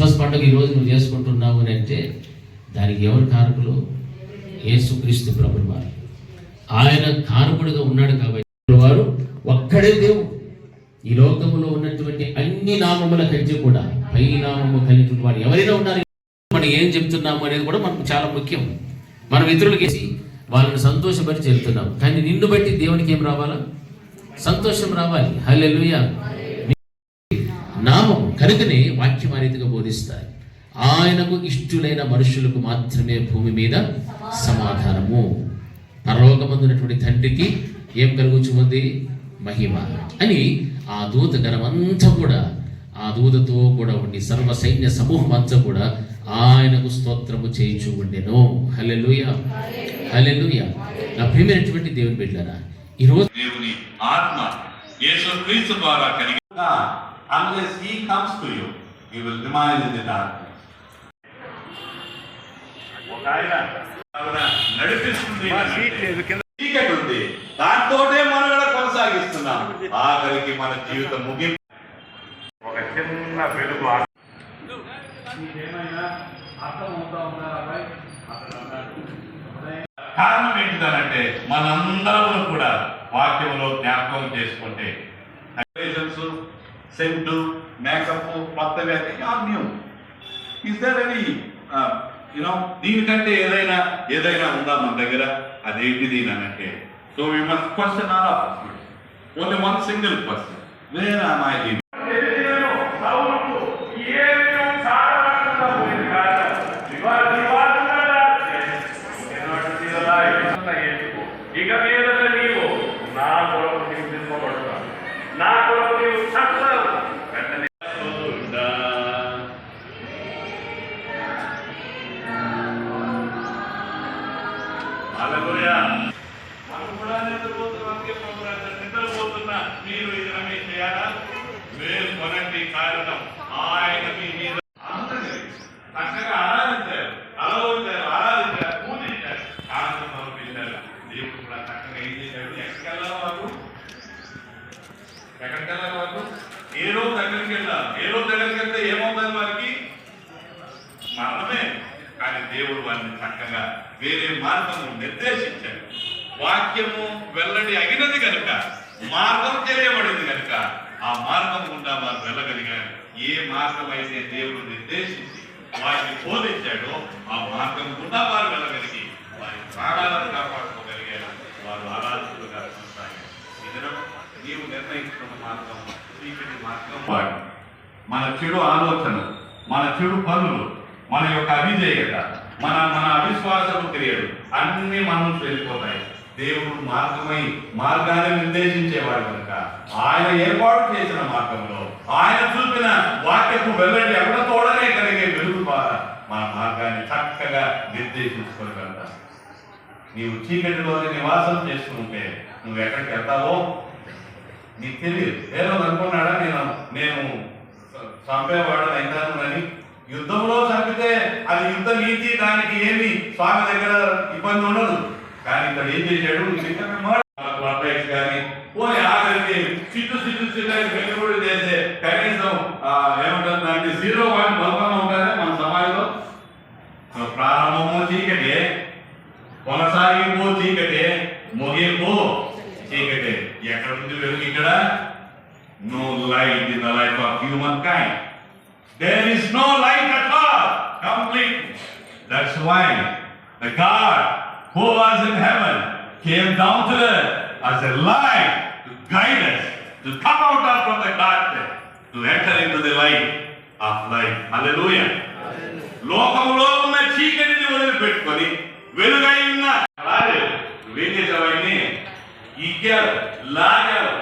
Christmas పండుగ ఈరోజు నువ్వు చేసుకుంటున్నావు అని అంటే దానికి ఎవరు కారకులు? యేసుక్రీస్తు ప్రభులు వారు. ఆయన కారకుడుగా ఉన్నాడు కాబట్టి వారు ఒక్కడే దేవుడు ఈ లోకంలో ఉన్నటువంటి అన్ని నామముల కంటే కూడా పై నామము కలిసి వారు ఎవరైనా ఉన్నారు? మనం ఏం చెప్తున్నాము అనేది కూడా మనకు చాలా ముఖ్యం. మనం ఇతరులకి వేసి వాళ్ళని సంతోషపరిచి వెళ్తున్నాం కానీ నిన్ను బట్టి దేవునికి ఏం రావాలా? సంతోషం రావాలి. హల్లెలూయా. నామం కనుకనే వాక్యం ఆ రీతిగా బోధిస్తారు ఆయనకు ఇష్టులైన మనుషులకు మాత్రమే భూమి మీద సమాధానము. పరలోకమందున్నటువంటి తండ్రికి ఏం కలుగుచుంది మహిమ. అని ఆ దూత గణమంతా కూడా ఆ దూతతో కూడా ఉండి సర్వ సైన్య సమూహం అంతా కూడా ఆయనకు స్తోత్రము చేయించు ఉండెను. హలెలుయ హలెలుయ నా ప్రియమైనటువంటి దేవుని బిడ్డరా ఈరోజు దేవుని ఆత్మ యేసు క్రీస్తు ద్వారా కలిగి unless He comes to you, you will remain in the darkness. చీకటి ఉంది. దాంతోటే మనం కూడా కొనసాగిస్తున్నాం. ఆఖరికి మన జీవితం ముగింపు. ఒక చిన్న వెలుగు కారణం ఏంటిదనంటే మనందరం కూడా వాక్యంలో జ్ఞాపకం చేసుకుంటే సెంట్ మేకప్ కొత్తవి are new is there any you know దీనికంటే ఏదైనా ఏదైనా ఉందా మన దగ్గర? అదేంటి అదేంటిది అంటే so we must question are of only one single question where am I in ఇక మీద నీవు నా కొరకు హింసింపబడతావు నా మీరు ఇది చేయాలా? మీరు కొనండి కారణం. ఆయన మీ మీద అందరినీ చక్కగా ఆరాధించారు. అలవచ్చారు ఆరాధించారు పూజించారు. కారణం సమర్పించారు దేవుడు కూడా చక్కగా ఏం చేశాడు ఎక్కడికి వెళ్ళాలి వారు ఎక్కడికి వారు ఏ రోజు దగ్గరికి వెళ్ళాలి ఏ రోజు దగ్గరికి వెళ్తే ఏమవుతుంది వారికి? మరణమే. కానీ దేవుడు వారిని చక్కగా వేరే మార్గము నిర్దేశించాడు. వాక్యము వెల్లడి అగినది కనుక మార్గం తెలియబడింది కనుక ఆ మార్గం గుండా వారు వెళ్ళగలిగారు ఏ మార్గం అయితే దేవుడు నిర్దేశించి వారిని బోధించాడో ఆ మార్గం గుండా వారు వెళ్ళగలిగి వారి ప్రాణాలను కాపాడుకోగలిగారు. వారు ఆరాధకులుగా కొనసాగారు. ఈ నీవు నిర్ణయించుకున్న మార్గం చీకటి మార్గం. వాడు మన చెడు ఆలోచనలు మన చెడు పనులు మన యొక్క అవిధేయత మన మన అవిశ్వాసపు క్రియలు అన్నీ మనం వెళ్ళిపోతాయి. దేవుడు మార్గమై మార్గాన్ని నిర్దేశించేవాడు కనుక ఆయన ఏర్పాటు చేసిన మార్గంలో ఆయన చూపిన వాక్యపు వెల్లడి ఎక్కడ తోడనే కలిగే వెలుగు ద్వారా మన మార్గాన్ని చక్కగా నిర్దేశించుకోగలుగుతాం నీవు చీకటిలోని నివాసం చేసుకుంటే నువ్వు ఎక్కడికి వెళ్తావో నీకు తెలియదు. ఏదో అనుకున్నాడా? నేను నేను చంపేవాడు అయితాను యుద్ధంలో చంపితే అది యుద్ధ నీతి దానికి ఏమి స్వామి దగ్గర ఇబ్బంది ఉండదు. కానీ ఇక్కడ ఏం చేశాడు అబ్బాయికి కానీ పోనీ ఆఖరికి చిట్టు చిట్టు చిట్టు వెలుగుడు చేసే కనీసం ఆ, ఏమంటారు దానికి జీరో పాయింట్ బలపంగా ఉంటుంది మన సమాజంలో సో ప్రారంభము చీకటే కొనసాగింపు చీకటే ముగింపు చీకటే ఎక్కడ ఉంది వెలుగు ఇక్కడ no light in the life of human kind there is no light at all complete that's why the god who was in heaven came down to earth as a light to guide us to come out of from the darkness to enter into the light of life hallelujah లోకంలో ఉన్న చీకటిని వదిలిపెట్టుకొని వెలుగై ఉన్న అలాగే నువ్వేం చేసావన్నీ ఇగ్గారు లాగారు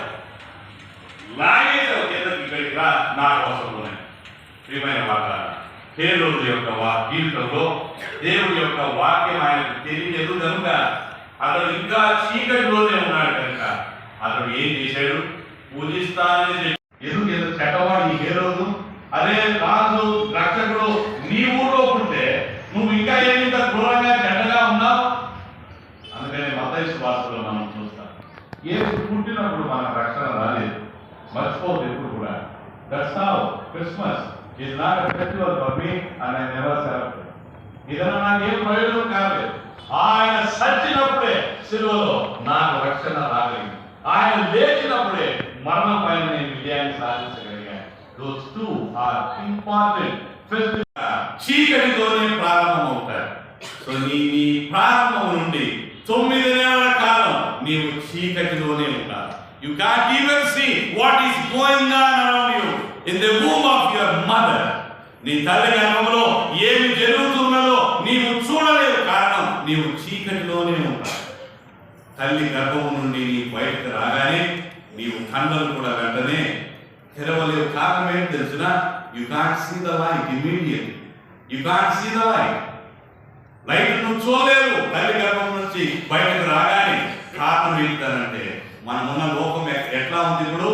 లాగేసావు కిందకి ఇక్కడికి రా నా కోసం ప్రియమైన వాళ్ళ హేరోజు యొక్క వా జీవితంలో దేవుడి యొక్క వాక్యం ఆయనకు తెలియలేదు కనుక అతడు ఇంకా చీకటిలోనే ఉన్నాడు కనుక అతడు ఏం చేశాడు? పూజిస్తానని ఎందుకు ఎందుకు చెడ్డవాడు ఈ హేరోదు అదే రాజు రక్షకుడు నీ ఊళ్ళో పుట్టే నువ్వు ఇంకా ఏమి ఇంత క్రూరంగా చెడ్డగా ఉన్నావు? అందుకనే మతైసు వాసులో మనం చూస్తాం. ఏసు పుట్టినప్పుడు మన రక్షణ రాలేదు. మర్చిపోదు ఎప్పుడు కూడా. That's Christmas. It's not a festival for me and I never celebrate. ఇదన నాకు ఏం ప్రయోజనం కాలేదు. ఆయన సచ్చినప్పుడే సిలువలో నాకు రక్షణ రాగలిగింది ఆయన లేచినప్పుడే మరణం పైన నేను విజయాన్ని సాధించగలిగాను. దోస్ టూ ఆర్ ఇంపార్టెంట్ చీకటితోనే ప్రారంభమవుతాయి. సో నీ నీ ప్రారంభం నుండి తొమ్మిది నెలల కాలం నీవు చీకటిలోనే ఉంటావు. You can't even see what is going on around you in the room of your mother నీ తల్లి గర్భంలో ఏమి జరుగుతున్నదో నీవు చూడలేవు. కారణం నీవు చీకటిలోనే ఉంటావు. తల్లి గర్భం నుండి నీ బయటకు రాగానే నీవు కన్నులు కూడా వెంటనే తెరవలేవు. కారణం ఏంటి తెలిసిన? You can't see the light immediate you can't see the light light నువ్వు చూడలేవు. తల్లి గర్భం నుంచి బయటకు రాగానే కారణం ఏంటంటే మనమున్న లోకం ఎట్లా ఉంది ఇప్పుడు?